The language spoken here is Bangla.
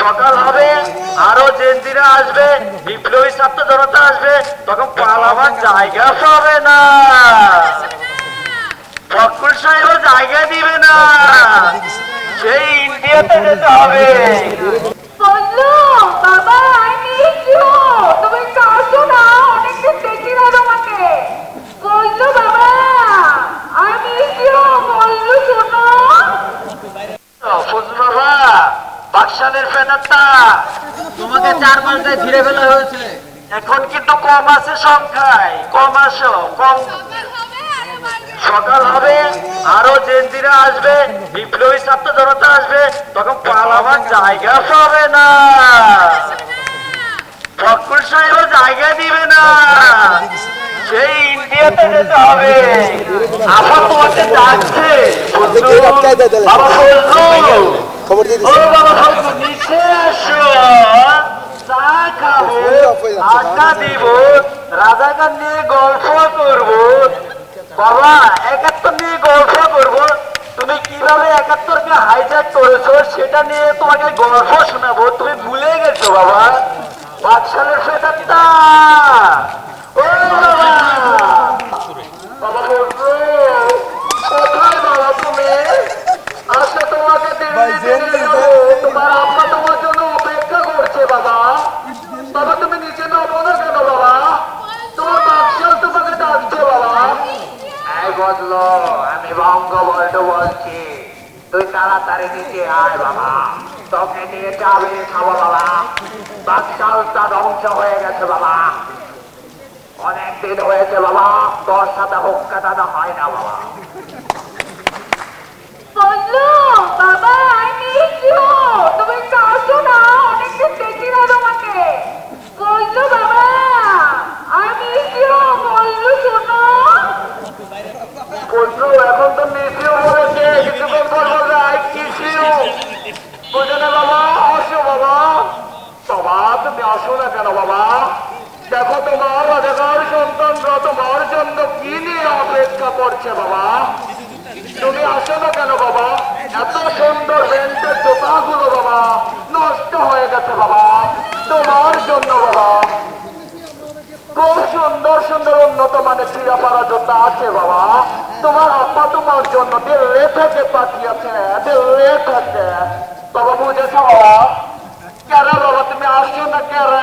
সকাল হবে, আরও জেন্দিরা আসবে, বিপ্লবী ছাত্র জনতা আসবে, তখন পালাবার জায়গা পাবে না। ফকুল সাহেব জায়গা দিবে না। সেই ইন্ডিয়াতে যেতে হবে। সকাল হবে, আরও জেন্দিরা আসবে, বিপ্লবী ছাত্র জনতা আসবে, তখন পালাবার জায়গা পাবে না। ফকুল সাহেব জায়গা দিবে না। সেই ইন্ডিয়াতে যেতে হবে। তোমাকে ডাকছে খবর দিয়ে দিচ্ছি। আড্ডা দিব রাজাকার নিয়ে গল্প করব। বাবা একাত্তর নিয়ে গল্প করব। তুমি কীভাবে একাত্তরকে হাইজ্যাক করেছ সেটা নিয়ে তোমাকে গল্প শোনাবো। তুমি ভুলে গেছো বাবা। বাদশালের ফেটারটা ও বাবা বলছো কোথায় বাবা তুমি আজকে তোমাকে দিল্লিতে নিয়ে যাব। তোমার আব্বা তোমার জন্য অপেক্ষা করছে বাবা বাবা তুমি নিচে নামো না কেন বাবা তোমার বাক্সাল তোমাকে ডাকছে বাবা এই বদলো আমি বঙ্গবন্ধু বলছি তুই তাড়াতাড়ি নিচে আয় বাবা। তোকে নিয়ে যাবে খাব বাবা। বাকশালটা ধ্বংস হয়ে গেছে বাবা। অনেক দিন হয়েছে বাবা। তোর সাথে হোক দাদা হয় না বাবা। আছে বাবা। তুমি আসো না কেন বাবা? এত সুন্দর রেন্টের জোতা গুলো বাবা, নষ্ট হয়ে গেছে বাবা। তোমার জন্য বাবা। খুব সুন্দর সুন্দর উন্নত মানের চিরাপাড়া জোতা আছে বাবা। তোমার আপা তোমার জন্য দিল্লি থেকে পাঠিয়েছে, দিল্লি থেকে। বাবা, বুঝেছ বাবা? কেরা বাবা, তুমি আসছো না কেরা